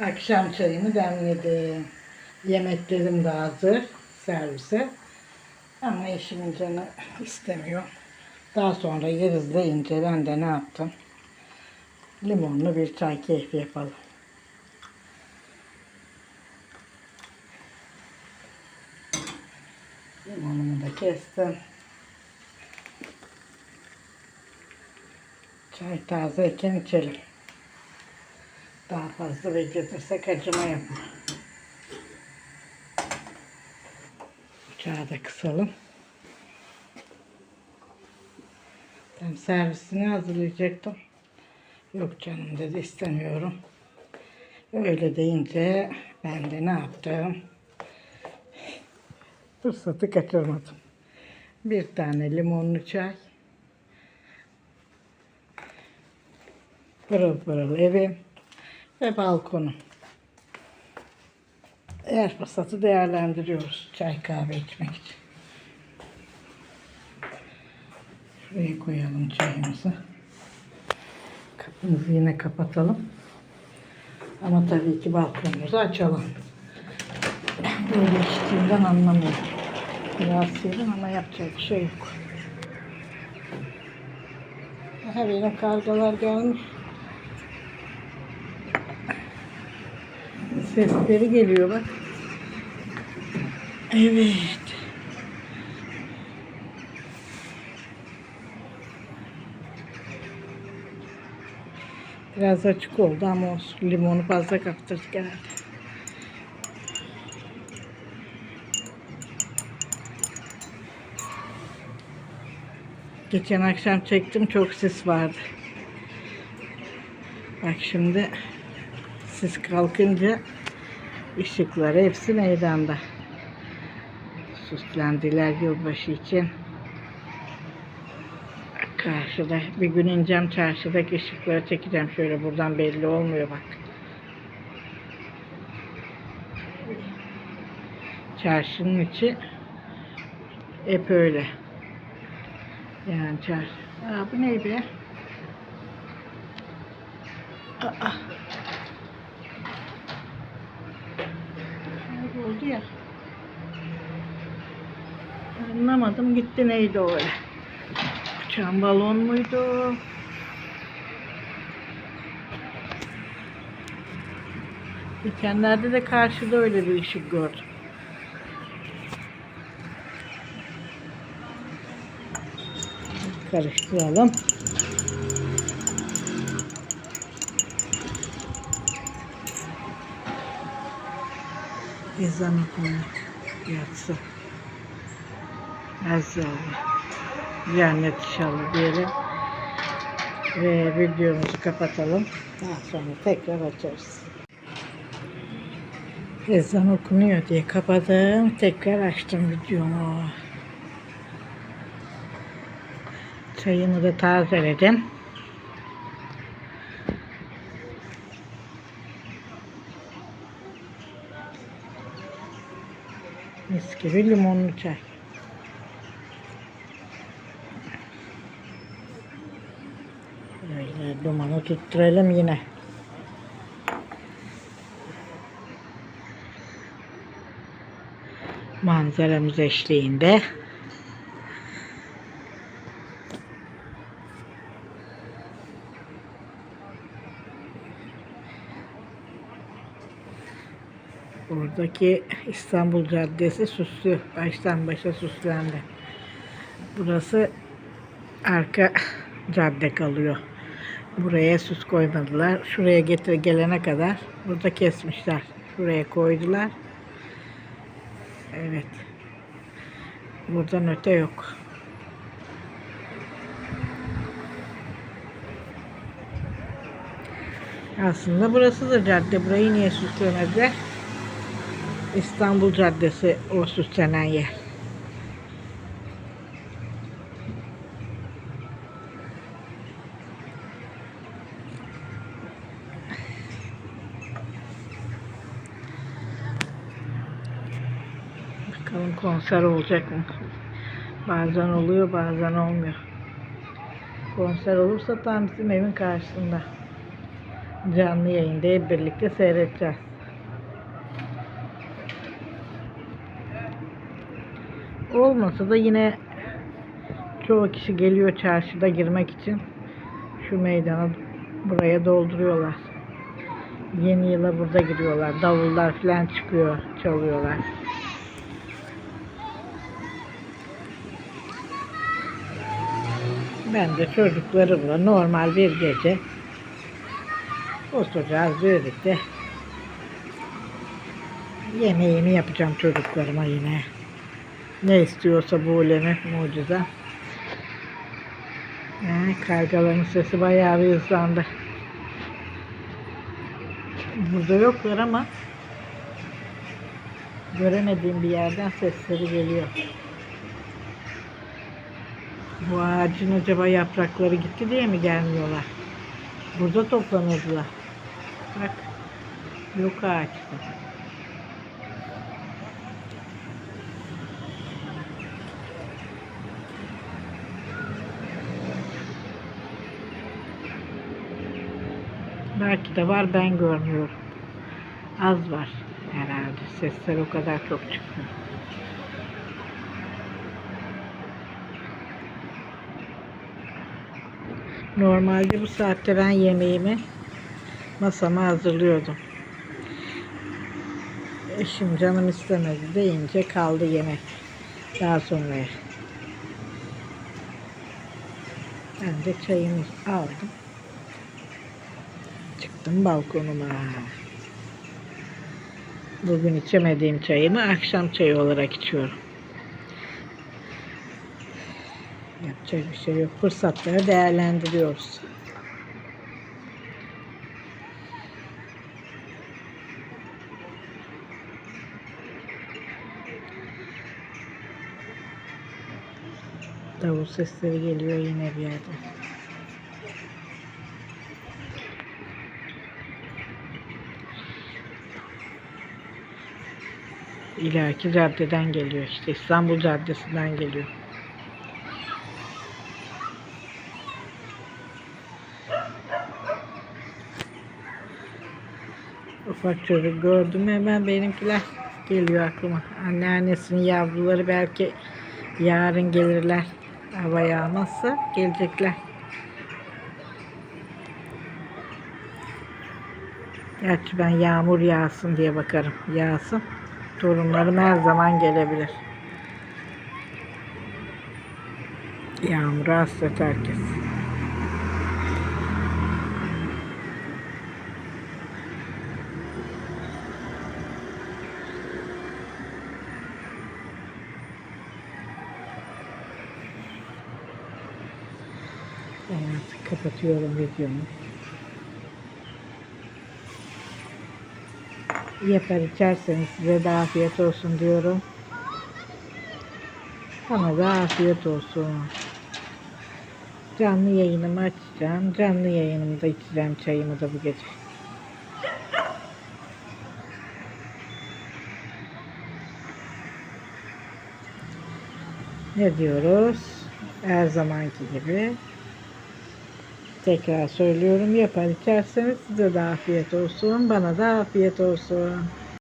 Akşam çayımı demledim. Yemeklerim de hazır servise. Ama eşimin canı istemiyor. Daha sonra yeriz deyince ben de ne yaptım? Limonlu bir çay keyfi yapalım. Limonumu da kestim. Çay tazeyken içelim. Daha fazla bekletirsek acıma yapma. Ocağı da kısalım. Ben servisini hazırlayacaktım. Yok canım dedi istemiyorum. Öyle deyince ben de ne yaptım? Fırsatı kaçırmadım. Bir tane limonlu çay. Pırıl pırıl evim ve balkonum. Her fırsatı değerlendiriyoruz çay kahve içmek için. Şuraya koyalım çayımızı. Kapımızı yine kapatalım. Ama tabii ki balkonumuzu açalım. Böyle içtiğimden anlamıyorum. Biraz serin ama yapacak bir şey yok. Aha benim kargalar gelmiş. Sesleri geliyor bak. Evet. Biraz açık oldu ama olsun. Limonu fazla kaptırdık herhalde. Geçen akşam çektim çok sis vardı. Bak şimdi sis kalkınca ışıklar hepsi meydanda. Süslendiler yılbaşı için. Karşıda bir gün ineceğim çarşıdaki ışıkları çekeceğim şöyle buradan belli olmuyor bak. Çarşının içi hep öyle. Yani çarşı. Aa, bu ne be? Aa. Kayboldu ya. Anlamadım gitti neydi o öyle. Uçan balon muydu? Geçenlerde de karşıda öyle bir ışık gördüm. Karıştıralım. Ezan okunuyor. Yatsı. Maşallah. Cennet inşallah diyelim. Ve videomuzu kapatalım. Daha sonra tekrar açarız. Ezan okunuyor diye kapadım. Tekrar açtım videomu. Çayımı da tazeledim. Mis gibi limonlu çay. Böyle dumanı tutturalım yine. Manzaramız eşliğinde. Buradaki İstanbul Caddesi süslü. Baştan başa süslendi. Burası arka cadde kalıyor. Buraya süs koymadılar. Şuraya getir gelene kadar burada kesmişler. Şuraya koydular. Evet. Buradan öte yok. Aslında burası da cadde. Burayı niye süslemediler? İstanbul Caddesi o süslenen yer. Bakalım konser olacak mı? Bazen oluyor bazen olmuyor. Konser olursa tam bizim evin karşısında. Canlı yayında hep birlikte seyredeceğiz. Olmasa da yine çoğu kişi geliyor çarşıda girmek için. Şu meydana buraya dolduruyorlar. Yeni yıla burada giriyorlar. Davullar falan çıkıyor, çalıyorlar. Ben de çocuklarımla normal bir gece oturacağız birlikte. Yemeğimi yapacağım çocuklarıma yine. Ne istiyorsa bu ulemi mucize. Ee, kargaların sesi bayağı bir hızlandı. Burada yoklar ama göremediğim bir yerden sesleri geliyor. Bu ağacın acaba yaprakları gitti diye mi gelmiyorlar? Burada toplanırdılar. Bak. Yok ağaçta. Belki de var ben görmüyorum. Az var herhalde. Sesler o kadar çok çıkmıyor. Normalde bu saatte ben yemeğimi masama hazırlıyordum. Eşim canım istemedi deyince kaldı yemek. Daha sonra ben de çayımı aldım. Çıktım balkonuma. Bugün içemediğim çayımı akşam çayı olarak içiyorum. Yapacak bir şey yok. Fırsatları değerlendiriyoruz. Davul sesleri geliyor yine bir yerden. İleriki caddeden geliyor işte İstanbul Caddesi'nden geliyor. Çocuk gördüm hemen benimkiler geliyor aklıma. Anneannesinin yavruları belki yarın gelirler. Hava yağmazsa gelecekler. Gerçi ben yağmur yağsın diye bakarım. Yağsın. Torunlarım her zaman gelebilir. Yağmura hasret herkes. Ben artık kapatıyorum videomu. Yapar içerseniz size de afiyet olsun diyorum. Bana da afiyet olsun. Canlı yayınımı açacağım. Canlı yayınımda içeceğim çayımı da bu gece. Ne diyoruz? Her zamanki gibi. Tekrar söylüyorum yapar içerseniz size de afiyet olsun. Bana da afiyet olsun.